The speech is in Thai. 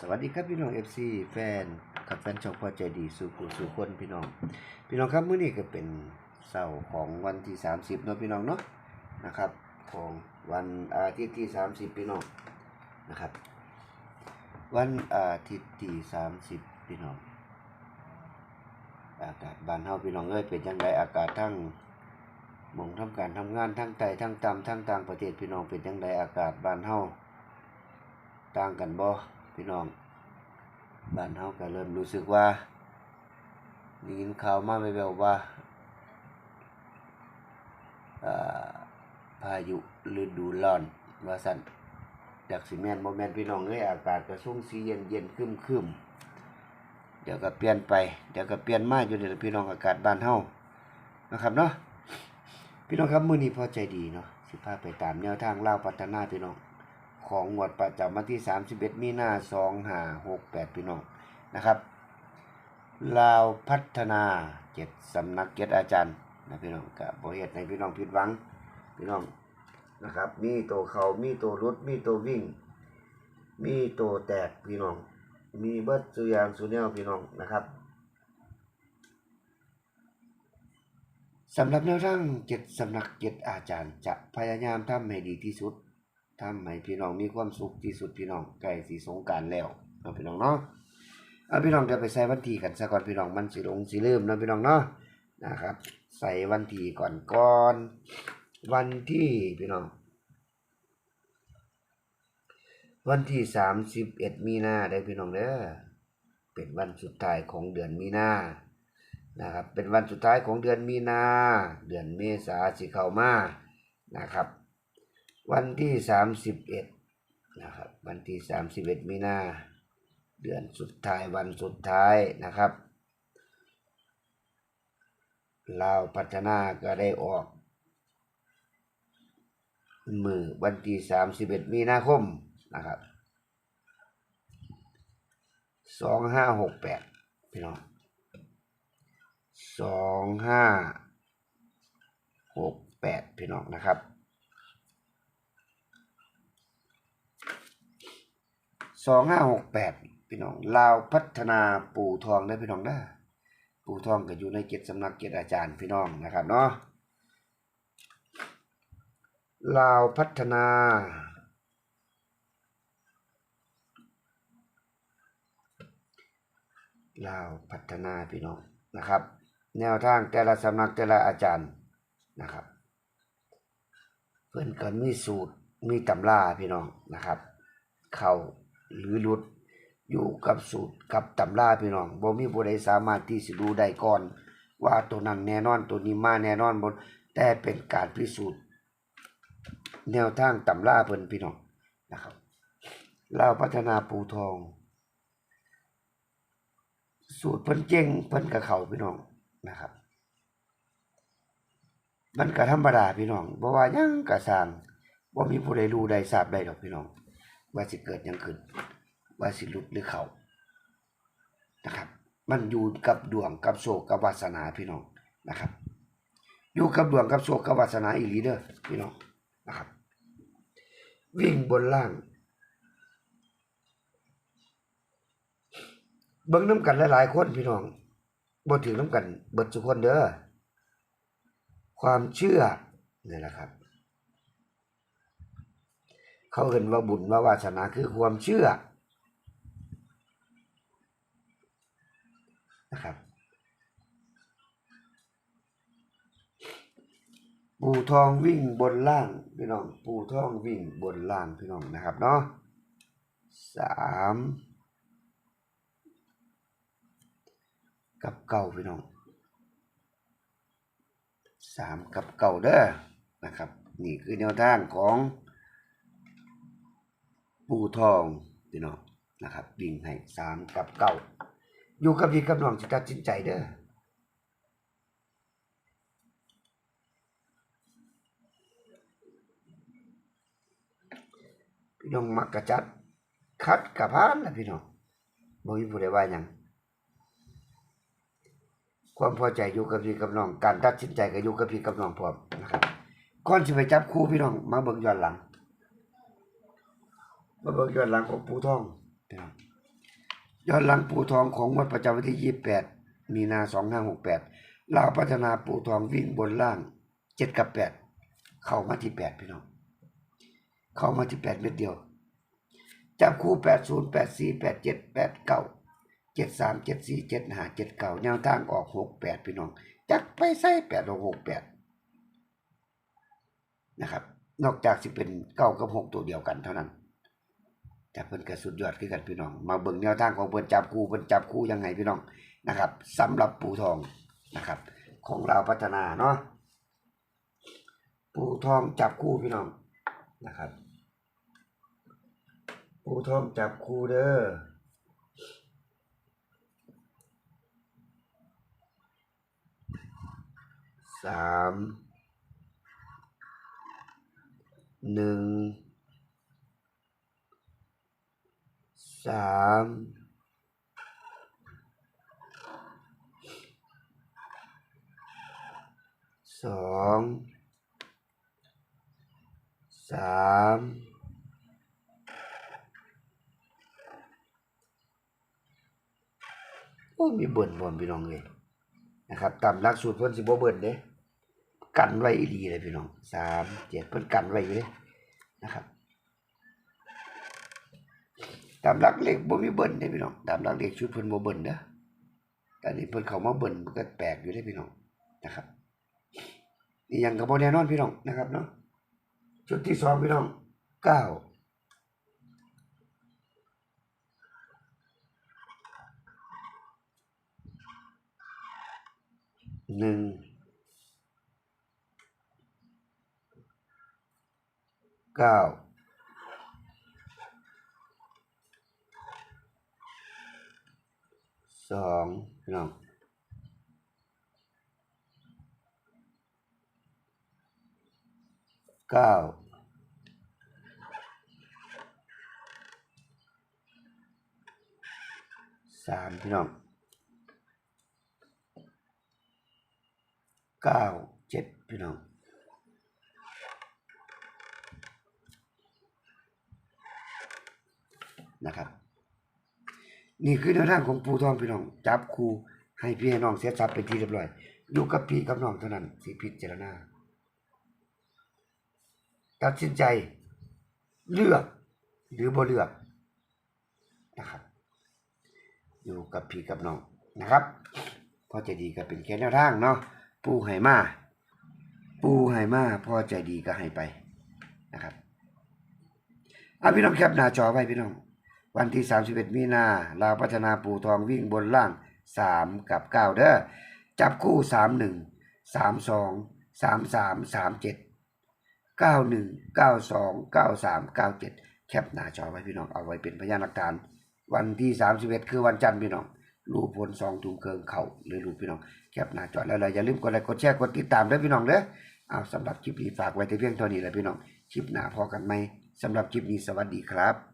สวัสดีครับพี่น้อง FC แฟนกับแฟนช่องพอใจดีสู่กูสู่คนพี่น้อง พี่น้องครับมื้อนี้ก็เป็นเสาร์ของวันที่ 30เนาะพี่น้องเนาะนะครับของวันอาทิตย์ที่ 30 พี่น้องนะครับ วันอาทิตย์ที่ 30 พี่น้อง อากาศบ้านเฮาพี่น้องเอ้ยเป็นจังไดอากาศทั้งมองทำการทำงานทั้งไทยทั้งตำทั้งต่างประเทศพี่น้องเป็นจังไดอากาศบ้านเฮาต่างกันบ่ พี่น้องบ้านเฮาก็เริ่มรู้สึกว่าได้ยินข่าวมาแว่วๆว่าพายุฤดูร้อนว่าซั่นจากสิแมนบ่แมนพี่น้องเอ้ยอากาศก็สุ่งสีเย็นๆครึมเดี๋ยวก็เปลี่ยนไป เดี๋ยวก็เปลี่ยนมาอยู่เดี๋ยวพี่น้องอากาศบ้านเฮานะครับเนาะพี่น้องครับมื้อนี้พอใจดีเนาะสิพาไปตามแนวทางเล่าพัฒนาพี่น้อง ของงวดประจำวันที่ 31 มีนา2568 พี่น้องนะครับลาวพัฒนาเจ็ดสำนักเจ็ดอาจารย์นะพี่น้องก็บ่เฮ็ดให้พี่น้องผิดหวังพี่น้องนะครับ มีตัวเขามีตัวรุดมีตัววิ่ง มีตัวแตกพี่น้อง มีเบิดสุยางสุแนวพี่น้องนะครับสำหรับแนวทางเจ็ดสำนักเจ็ดอาจารย์จะพยายามทำให้ดีที่สุด ทำให้พี่น้องมีความสุขที่สุดพี่น้องใกล้สิสงการแล้วเนาะพี่น้องเนาะเอาพี่น้องเดี๋ยวไปใส่วันที่กันซะก่อนพี่น้องมันสิลงสิลืมนะพี่น้องเนาะนะครับ ใส่วันที่ก่อนก่อน วันที่พี่น้อง วันที่สามสิบเอ็ดมีนาได้พี่น้องเด้อเป็นวันสุดท้ายของเดือนมีนานะครับ เป็นวันสุดท้ายของเดือนมีนา เดือนเมษาสิเข้ามานะครับ วันที่สามสิบเอ็ดนะครับ วันที่สามสิบเอ็ดมีนาเดือนสุดท้ายวันสุดท้ายนะครับลาวพัฒนาก็ได้ออก มือวันที่สามสิบเอ็ดมีนาคมนะครับสองห้าหกแปดพี่น้องสองห้าหกแปดพี่น้องนะครับ สองห้าหกแปดพี่น้องลาวพัฒนาปู่ทองได้พี่น้องได้ปู่ทองก็อยู่ในเจ็ดสำนักเจ็ดอาจารย์พี่น้องนะครับเนาะลาวพัฒนาลาวพัฒนาพี่น้องนะครับ แนวทางแต่ละสำนักแต่ละอาจารย์นะครับ เพื่อนก็มีสูตรมีตำราพี่น้องนะครับ เข้า หรือหลุดอยู่กับสูตรกับตำราพี่น้องบ่มีผู้ใดสามารถที่สิรู้ได้ก่อน ว่าตัวนั้นแน่นอนตัวนี้มาแน่นอนบนแต่เป็นการพิสูจน์ แนวทางตำราเพิ่นพี่น้องนะครับเลาพัฒนาปูทอง สูตรเพิ่นเก่งเพิ่นกับเขาพี่น้องนะครับ มันก็ธรรมดาพี่น้องบ่ว่ายังก็สางบ่มีผู้ใดรู้ใดทราบได้ดอกพี่น้อง ว่าสิเกิดยังขึ้น ว่าสิลุดหรือเขานะครับ มันอยู่กับดวงกับโชคกับวาสนาพี่น้องนะครับ อยู่กับดวงกับโชคกับวาสนาอีหลีเด้อพี่น้องนะครับ วิ่งบนล่าง เบิ่งน้ำกันหลายๆคนพี่น้องบ่ถึงน้ำกันเบิดทุกคนเด้อความเชื่อนี่แหละครับ เขาเห็นว่าบุญว่าวาสนาคือความเชื่อนะครับปูทองวิ่งบนล่างพี่น้องปูทองวิ่งบนล่างพี่น้องนะครับเนาะสามกับเก่าพี่น้องสามกับเก่าเด้อนะครับ นี่คือแนวทางของ ปูทองพี่น้องนะครับวิ่งให้สามกับเก่าอยู่กับพี่กับน้องจะตัดสินใจเด้อพี่น้องมักกะจัดคัดกะพานนะพี่น้องบ่มีผู้ใดว่าหยังความพอใจอยู่กับพี่กับน้อง การตัดสินใจก็อยู่กับพี่กับน้องพร้อมนะครับก่อนสิไปจับคู่พี่น้องมาเบิ่งย้อนหลัง มาเบิ่งย้อนหลังของปู่ทองพี่น้องย้อนหลังปูทองของงวดประจำวันที่28มีนา2568ลาวพัฒนาปูทองวิ่งบนล่าง7กับ8เข้ามาที่8พี่น้อง เข้ามาที่8เม็ดเดียว จับคู่80 84 87 89 73 74 75 79แนวทางออก68พี่น้อง จักไปใส่8 6 68นะครับ นอกจากสิเป็นเก้ากับหกตัวเดียวกันเท่านั้น แต่เพิ่นก็สุดยอดคือกันพี่น้อง มาเบิ่งแนวทางของเพิ่นจับคู่เพิ่นจับคู่ยังไงพี่น้องนะครับสำหรับปูทองนะครับ ของเราพัฒนาเนาะปูทองจับคู่พี่น้องนะครับ ปูทองจับคู่เด้อสามหนึ่ง สามสองสามโอ้มีเบิ่นบ่พี่น้องเลยนะครับตามหลักสูตรเพิ่นสิบ่เบิ่นเด้กันไว้อีเลยพี่น้องสามเจ็ดเพิ่นกันไว้อยู่เด้นะครับามหลักเลขบ่มีเบิ่นเด้พี่น้องตามหลักเลขชุดเพิ่นบ่เบิ่นเด้อแต่นี่เพิ่นเข้ามาเบิ่นมันก็แปลกอยู่เด้พี่น้องนะครับนี่ยังก็บ่แน่นอนพี่น้องนะครับเนาะชุดที่สองพี่น้องเก้าหนึ่งเก้า สองพี่น้องเก้าสามพี่น้องเก้าเจ็ดพี่น้องนะครับ นี่คือแนวทางของปูทองพี่น้อง จับคู่ให้พี่ให้น้องเสียทรัพย์เป็นที่เรียบร้อย อยู่กับพี่กับน้องเท่านั้นสิพิจารณา ตัดสินใจ เลือก หรือบ่เลือกนะครับ อยู่กับพี่กับน้องนะครับ พอใจดีก็เป็นแค่แนวทางเนาะปูให้มา ปูให้มาพอใจดีก็ให้ไปนะครับเอาพี่น้องแคปหน้าจอไว้พี่น้อง วันที่ 31 มีนาลาวพัฒนาปูทองวิ่งบนล่าง 3 กับ 9 เด้อจับคู่ 31 32 33 37 91 92 93 97 แคปหน้าจอไว้พี่น้องเอาไว้เป็นพยานหลักฐาน วันที่ 31 คือวันจันทร์พี่น้องรูปผลสองถุงเกิงเข่าหรือรูปพี่น้องแคปหน้าจอแล้วเรอย่าลืมกดไลค์กดแชร์กดติดตามด้วยพี่น้องเด้อเอาสำหรับคลิปนี้ฝากไว้แต่เพียงเท่านี้แหละพี่น้องคลิปหน้าพอกันไหมสำหรับคลิปนี้สวัสดีครับ